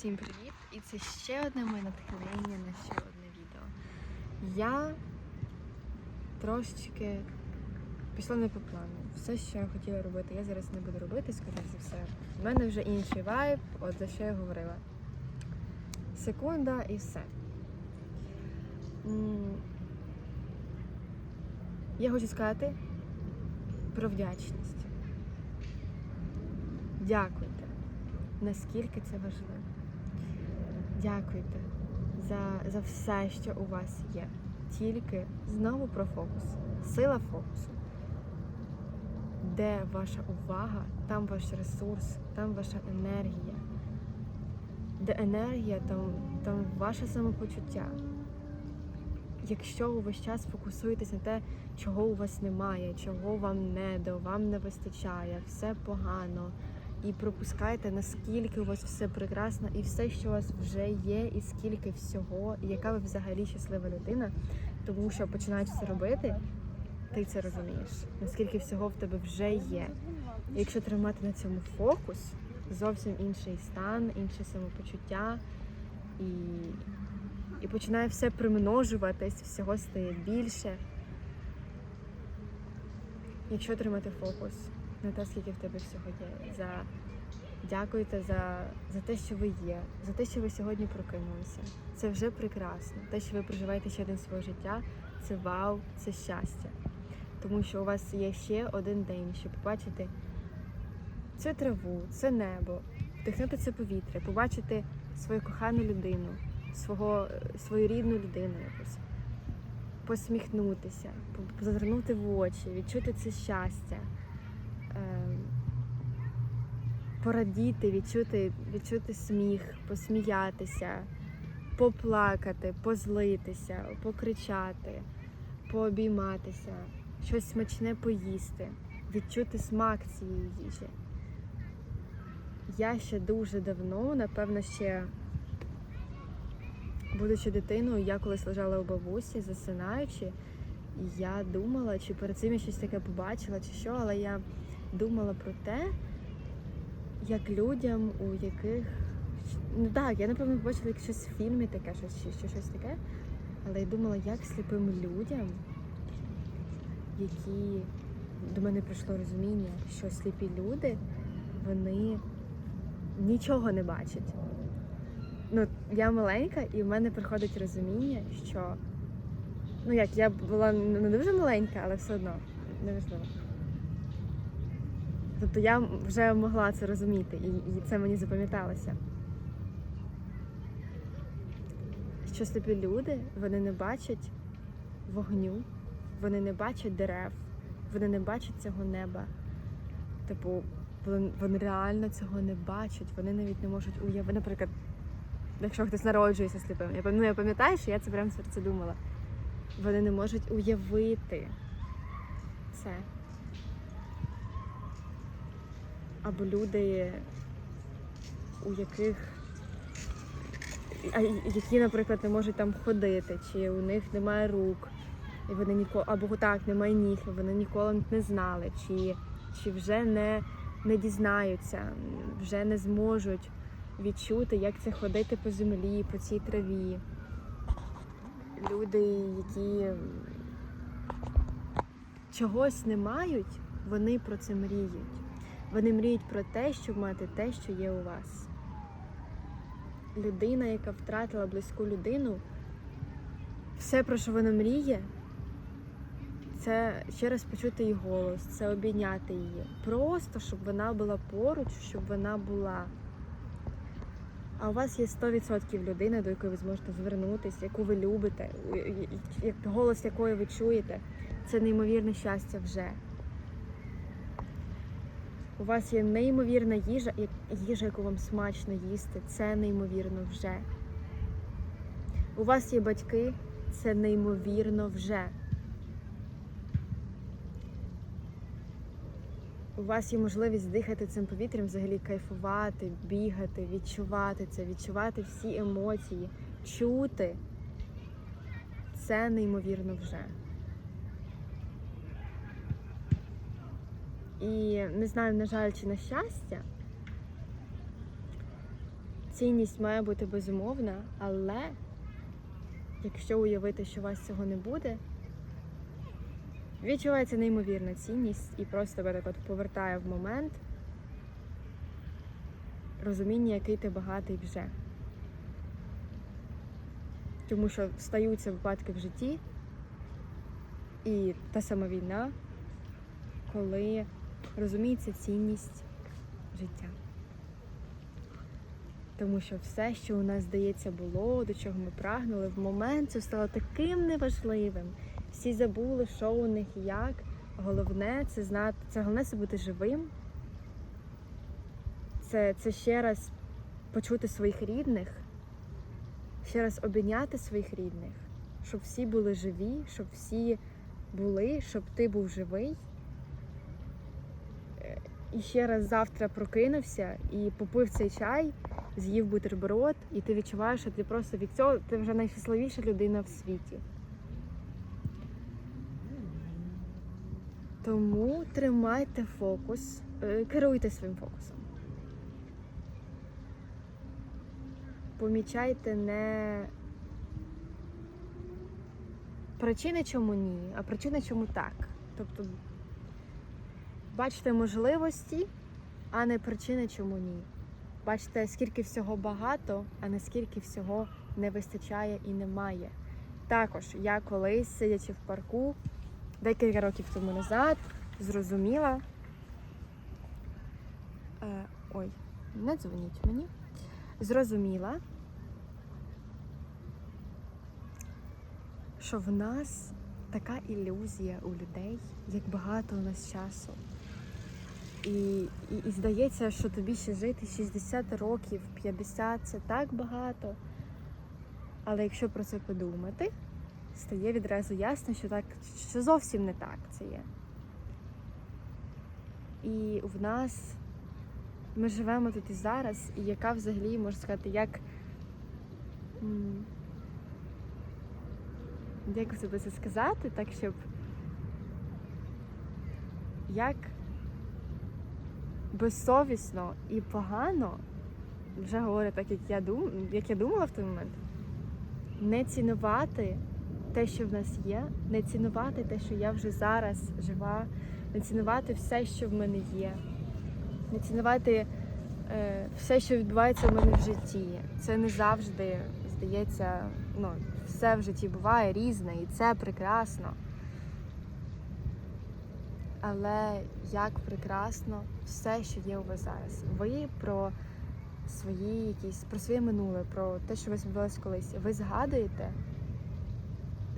Всім привіт! І це ще одне моє натхнення на ще одне відео. Я трошечки пішла не по плану. Все, що я хотіла робити, я зараз не буду робити, скоріше за все. У мене вже інший вайб, от за що я говорила. Секунда і все. Я хочу сказати про вдячність. Дякуйте, наскільки це важливо. Дякуйте за, за все, що у вас є. Тільки знову про фокус. Сила фокусу. Де ваша увага, там ваш ресурс, там ваша енергія. Де енергія, там, там ваше самопочуття. Якщо ви весь час фокусуєтесь на те, чого у вас немає, чого вам не до, вам не вистачає, все погано, і пропускайте, наскільки у вас все прекрасно, і все, що у вас вже є, і скільки всього, і яка ви взагалі щаслива людина. Тому що починаючи це робити, ти це розумієш, наскільки всього в тебе вже є. І якщо тримати на цьому фокус, зовсім інший стан, інше самопочуття, і, і починає все примножуватись, всього стає більше. Якщо тримати фокус на те, скільки в тебе всього є. За... Дякуйте за, за те, що ви є, за те, що ви сьогодні прокинулися. Це вже прекрасно. Те, що ви проживаєте ще один своє життя, це вау, це щастя. Тому що у вас є ще один день, щоб побачити цю траву, це небо, вдихнути це повітря, побачити свою кохану людину, свого, свою рідну людину якусь, посміхнутися, по- зазирнути в очі, відчути це щастя порадіти, відчути, відчути сміх, посміятися, поплакати, позлитися, покричати, пообійматися, щось смачне поїсти, відчути смак цієї їжі. Я ще дуже давно, напевно, ще будучи дитиною, я колись лежала у бабусі, засинаючи, і я думала, чи перед цим я щось таке побачила, чи що, але я думала про те, як людям, у яких. Ну так, я напевно побачила як щось в фільмі таке, щось, чи щось таке. Але я думала, як сліпим людям, які до мене прийшло розуміння, що сліпі люди, вони нічого не бачать. Ну, я маленька, і в мене приходить розуміння, що ну як я була не дуже маленька, але все одно неважливо. Тобто я вже могла це розуміти, і, і це мені запам'яталося. Що сліпі люди, вони не бачать вогню, вони не бачать дерев, вони не бачать цього неба. Типу, вони, реально цього не бачать, вони навіть не можуть уявити. Наприклад, якщо хтось народжується сліпим, я ну, я пам'ятаю, що я це прямо серце думала. Вони не можуть уявити це. Або люди, у яких які, наприклад, не можуть там ходити, чи у них немає рук, і вони ніколи або так, немає ніг, і вони ніколи не знали, чи, чи вже не, не дізнаються, вже не зможуть відчути, як це ходити по землі, по цій траві. Люди, які чогось не мають, вони про це мріють. Вони мріють про те, щоб мати те, що є у вас. Людина, яка втратила близьку людину, все, про що вона мріє, це ще раз почути її голос, це обійняти її. Просто щоб вона була поруч, щоб вона була. А у вас є 100% людина, до якої ви зможете звернутися, яку ви любите, голос якої ви чуєте. Це неймовірне щастя вже. У вас є неймовірна їжа, їжа, яку вам смачно їсти, це неймовірно вже. У вас є батьки, це неймовірно вже. У вас є можливість дихати цим повітрям, взагалі кайфувати, бігати, відчувати це, відчувати всі емоції, чути. Це неймовірно вже. І не знаю, на жаль, чи на щастя, цінність має бути безумовна, але якщо уявити, що у вас цього не буде, відчувається неймовірна цінність і просто тебе так от повертає в момент розуміння, який ти багатий вже. Тому що стаються випадки в житті, і та сама війна, коли розуміється цінність життя. Тому що все, що у нас здається було, до чого ми прагнули, в момент це стало таким неважливим. Всі забули, що у них і як. Головне це знати, це головне це бути живим. Це, це ще раз почути своїх рідних, ще раз обійняти своїх рідних, щоб всі були живі, щоб всі були, щоб ти був живий. І ще раз завтра прокинувся і попив цей чай, з'їв бутерброд, і ти відчуваєш, що ти просто від цього ти вже найщасливіша людина в світі. Тому тримайте фокус, е, керуйте своїм фокусом. Помічайте не причини, чому ні, а причини, чому так. Тобто бачите можливості, а не причини, чому ні. Бачите, скільки всього багато, а не скільки всього не вистачає і немає. Також я колись, сидячи в парку, декілька років тому назад, зрозуміла. Е, ой, не дзвоніть мені. Зрозуміла, що в нас така ілюзія у людей, як багато у нас часу. І, і, і здається, що тобі ще жити 60 років, 50 це так багато. Але якщо про це подумати, стає відразу ясно, що так що зовсім не так це є. І в нас ми живемо тут і зараз, і яка взагалі, можна сказати, як. Як себе це сказати, так щоб як безсовісно і погано, вже говорю так, як я дум, як я думала в той момент, не цінувати те, що в нас є, не цінувати те, що я вже зараз жива, не цінувати все, що в мене є, не цінувати е, все, що відбувається в мене в житті. Це не завжди здається, ну, все в житті буває різне, і це прекрасно. Але як прекрасно все, що є у вас зараз. Ви про свої якісь, про своє минуле, про те, що у вас відбулося колись. Ви згадуєте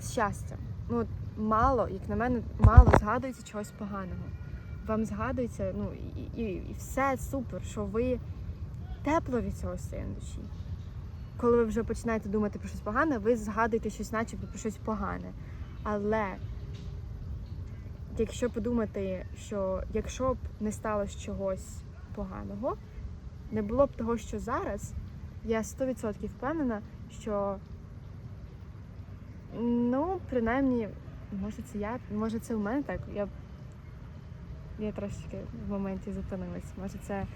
з щастям. Ну, мало, як на мене, мало згадується чогось поганого. Вам згадується, ну і, і, і все супер, що ви тепло від цього стає на душі. Коли ви вже починаєте думати про щось погане, ви згадуєте щось, начебто про щось погане. Але якщо подумати, що якщо б не сталося чогось поганого, не було б того, що зараз, я 100% впевнена, що ну, принаймні, може це я, може це в мене так. Я, я трошечки в моменті зупинилась. Може це.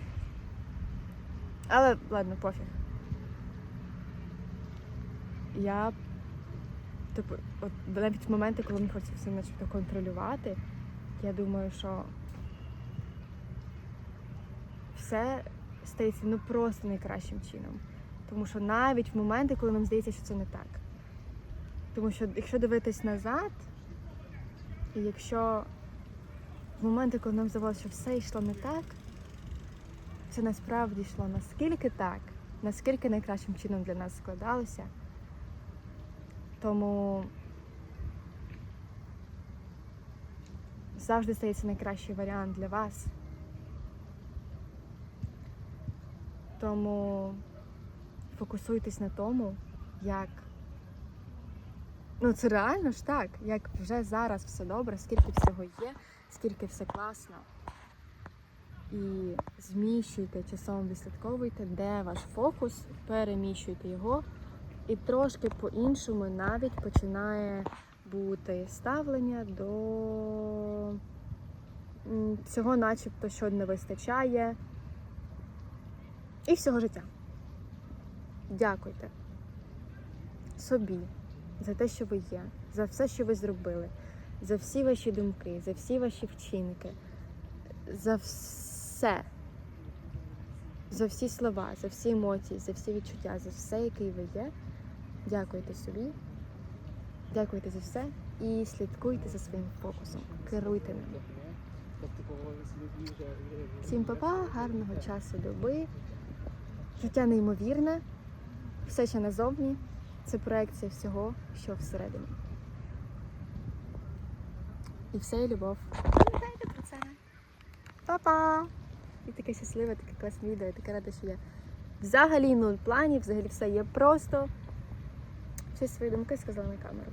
Але ладно, пофіг. Я типу, от навіть в моменти, коли мені хочеться все начебто контролювати, я думаю, що все стається ну просто найкращим чином. Тому що навіть в моменти, коли нам здається, що це не так. Тому що якщо дивитись назад, і якщо в моменти, коли нам здавалося, що все йшло не так, це насправді йшло наскільки так, наскільки найкращим чином для нас складалося. Тому завжди стається найкращий варіант для вас. Тому фокусуйтесь на тому, як. Ну, це реально ж так, як вже зараз все добре, скільки всього є, скільки все класно. І зміщуйте часом, відслідковуйте, де ваш фокус, переміщуйте його. І трошки по-іншому навіть починає бути ставлення до цього, начебто, що не вистачає, і всього життя. Дякуйте собі за те, що ви є, за все, що ви зробили, за всі ваші думки, за всі ваші вчинки, за все. За всі слова, за всі емоції, за всі відчуття, за все, який ви є. Дякуйте собі, дякуйте за все і слідкуйте за своїм фокусом. Керуйте ним. Всім папа, гарного часу доби. Життя неймовірне, все, що назовні, це проекція всього, що всередині. І все є любов. Пам'ятайте про це. Па-па! І таке щасливе, таке класне відео, я така рада, що я взагалі нуль планів, взагалі все є просто. Всі свої думки сказала на камеру.